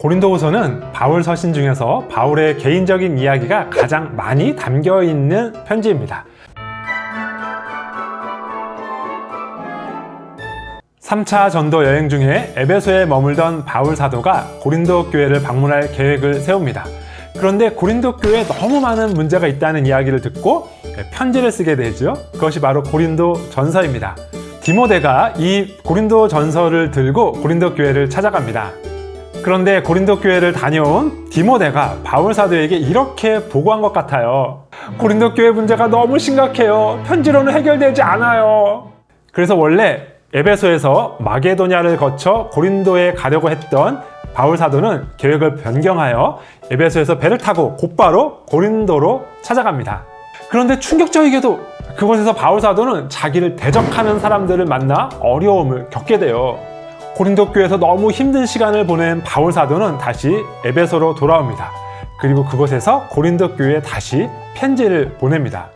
고린도후서는 바울 서신 중에서 바울의 개인적인 이야기가 가장 많이 담겨 있는 편지입니다. 3차 전도 여행 중에 에베소에 머물던 바울 사도가 고린도 교회를 방문할 계획을 세웁니다. 그런데 고린도 교회에 너무 많은 문제가 있다는 이야기를 듣고 편지를 쓰게 되죠. 그것이 바로 고린도 전서입니다. 디모데가 이 고린도 전서를 들고 고린도 교회를 찾아갑니다. 그런데 고린도 교회를 다녀온 디모데가 바울 사도에게 이렇게 보고한 것 같아요. 고린도 교회 문제가 너무 심각해요. 편지로는 해결되지 않아요. 그래서 원래 에베소에서 마게도냐를 거쳐 고린도에 가려고 했던 바울 사도는 계획을 변경하여 에베소에서 배를 타고 곧바로 고린도로 찾아갑니다. 그런데 충격적이게도 그곳에서 바울 사도는 자기를 대적하는 사람들을 만나 어려움을 겪게 돼요. 고린도 교회에서 너무 힘든 시간을 보낸 바울 사도는 다시 에베소로 돌아옵니다. 그리고 그곳에서 고린도 교회에 다시 편지를 보냅니다.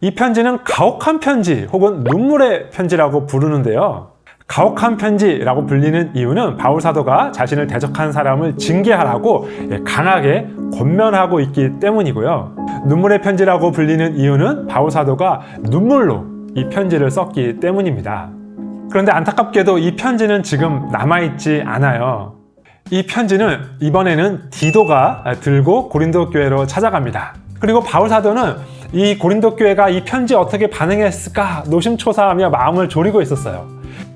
이 편지는 가혹한 편지 혹은 눈물의 편지라고 부르는데요. 가혹한 편지라고 불리는 이유는 바울 사도가 자신을 대적한 사람을 징계하라고 강하게 권면하고 있기 때문이고요. 눈물의 편지라고 불리는 이유는 바울 사도가 눈물로 이 편지를 썼기 때문입니다. 그런데 안타깝게도 이 편지는 지금 남아있지 않아요. 이 편지는 이번에는 디도가 들고 고린도 교회로 찾아갑니다. 그리고 바울 사도는 이 고린도 교회가 이 편지 어떻게 반응했을까 노심초사하며 마음을 졸이고 있었어요.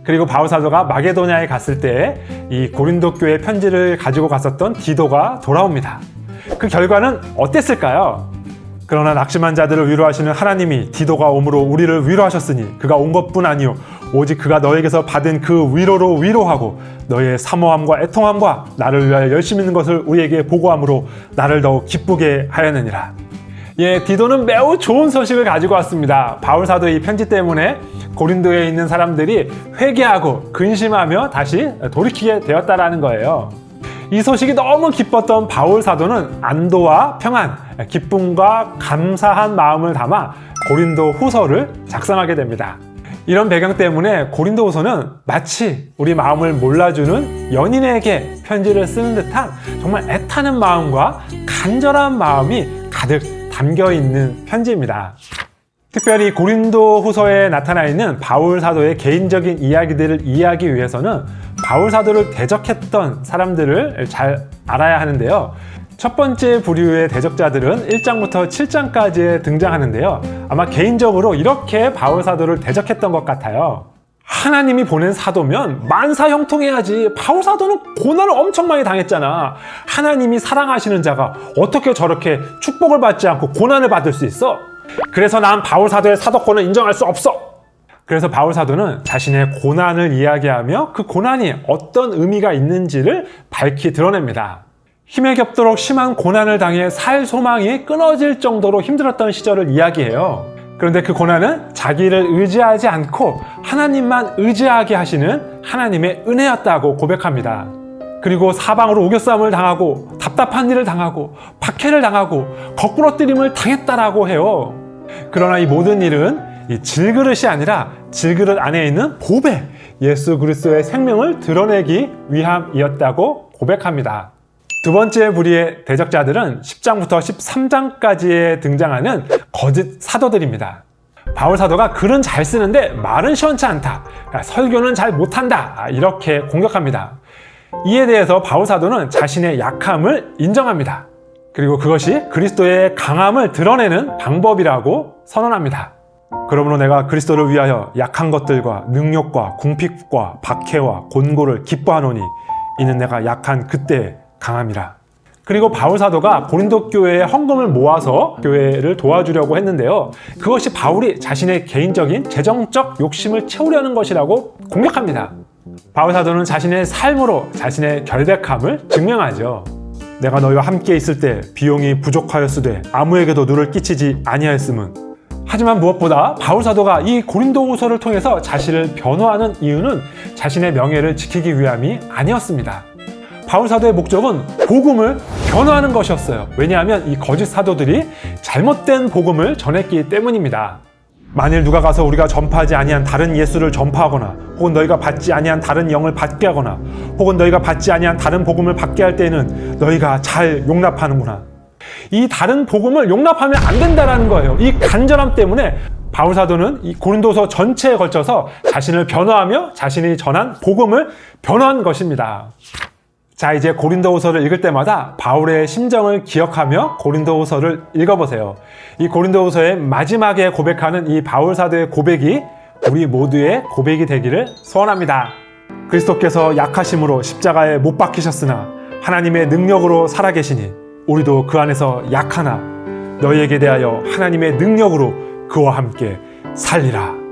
그리고 바울 사도가 마게도냐에 갔을 때 이 고린도 교회 편지를 가지고 갔었던 디도가 돌아옵니다. 그 결과는 어땠을까요? 그러나 낙심한 자들을 위로하시는 하나님이 디도가 오므로 우리를 위로하셨으니 그가 온 것뿐 아니요 오직 그가 너에게서 받은 그 위로로 위로하고 너의 사모함과 애통함과 나를 위하여 열심히 있는 것을 우리에게 보고함으로 나를 더욱 기쁘게 하였느니라. 예, 디도는 매우 좋은 소식을 가지고 왔습니다. 바울 사도의 이 편지 때문에 고린도에 있는 사람들이 회개하고 근심하며 다시 돌이키게 되었다라는 거예요. 이 소식이 너무 기뻤던 바울 사도는 안도와 평안, 기쁨과 감사한 마음을 담아 고린도 후서를 작성하게 됩니다. 이런 배경 때문에 고린도 후서는 마치 우리 마음을 몰라주는 연인에게 편지를 쓰는 듯한 정말 애타는 마음과 간절한 마음이 가득 담겨 있는 편지입니다. 특별히 고린도 후서에 나타나 있는 바울 사도의 개인적인 이야기들을 이해하기 위해서는 바울 사도를 대적했던 사람들을 잘 알아야 하는데요. 첫 번째 부류의 대적자들은 1장부터 7장까지에 등장하는데요. 아마 개인적으로 이렇게 바울 사도를 대적했던 것 같아요. 하나님이 보낸 사도면 만사 형통해야지. 바울 사도는 고난을 엄청 많이 당했잖아. 하나님이 사랑하시는 자가 어떻게 저렇게 축복을 받지 않고 고난을 받을 수 있어? 그래서 난 바울 사도의 사도권을 인정할 수 없어. 그래서 바울 사도는 자신의 고난을 이야기하며 그 고난이 어떤 의미가 있는지를 밝히 드러냅니다. 힘에 겹도록 심한 고난을 당해 살 소망이 끊어질 정도로 힘들었던 시절을 이야기해요. 그런데 그 고난은 자기를 의지하지 않고 하나님만 의지하게 하시는 하나님의 은혜였다고 고백합니다. 그리고 사방으로 우겨싸움을 당하고 답답한 일을 당하고 박해를 당하고 거꾸러뜨림을 당했다라고 해요. 그러나 이 모든 일은 이 질그릇이 아니라 질그릇 안에 있는 보배 예수 그리스도의 생명을 드러내기 위함이었다고 고백합니다. 두 번째 부리의 대적자들은 10장부터 13장까지에 등장하는 거짓 사도들입니다. 바울 사도가 글은 잘 쓰는데 말은 시원치 않다. 그러니까 설교는 잘 못한다. 아, 이렇게 공격합니다. 이에 대해서 바울 사도는 자신의 약함을 인정합니다. 그리고 그것이 그리스도의 강함을 드러내는 방법이라고 선언합니다. 그러므로 내가 그리스도를 위하여 약한 것들과 능력과 궁핍과 박해와 곤고를 기뻐하노니 이는 내가 약한 그때 강함이라. 그리고 바울 사도가 고린도 교회에 헌금을 모아서 교회를 도와주려고 했는데요. 그것이 바울이 자신의 개인적인 재정적 욕심을 채우려는 것이라고 공격합니다. 바울 사도는 자신의 삶으로 자신의 결백함을 증명하죠. 내가 너희와 함께 있을 때 비용이 부족하였으되 아무에게도 누를 끼치지 아니하였음은 하지만 무엇보다 바울 사도가 이 고린도후서를 통해서 자신을 변호하는 이유는 자신의 명예를 지키기 위함이 아니었습니다. 바울 사도의 목적은 복음을 변호하는 것이었어요. 왜냐하면 이 거짓 사도들이 잘못된 복음을 전했기 때문입니다. 만일 누가 가서 우리가 전파하지 아니한 다른 예수를 전파하거나 혹은 너희가 받지 아니한 다른 영을 받게 하거나 혹은 너희가 받지 아니한 다른 복음을 받게 할 때에는 너희가 잘 용납하는구나. 이 다른 복음을 용납하면 안 된다라는 거예요. 이 간절함 때문에 바울 사도는 이 고린도서 전체에 걸쳐서 자신을 변화하며 자신이 전한 복음을 변화한 것입니다. 자, 이제 고린도후서를 읽을 때마다 바울의 심정을 기억하며 고린도후서를 읽어보세요. 이 고린도후서의 마지막에 고백하는 이 바울 사도의 고백이 우리 모두의 고백이 되기를 소원합니다. 그리스도께서 약하심으로 십자가에 못 박히셨으나 하나님의 능력으로 살아계시니 우리도 그 안에서 약하나 너희에게 대하여 하나님의 능력으로 그와 함께 살리라.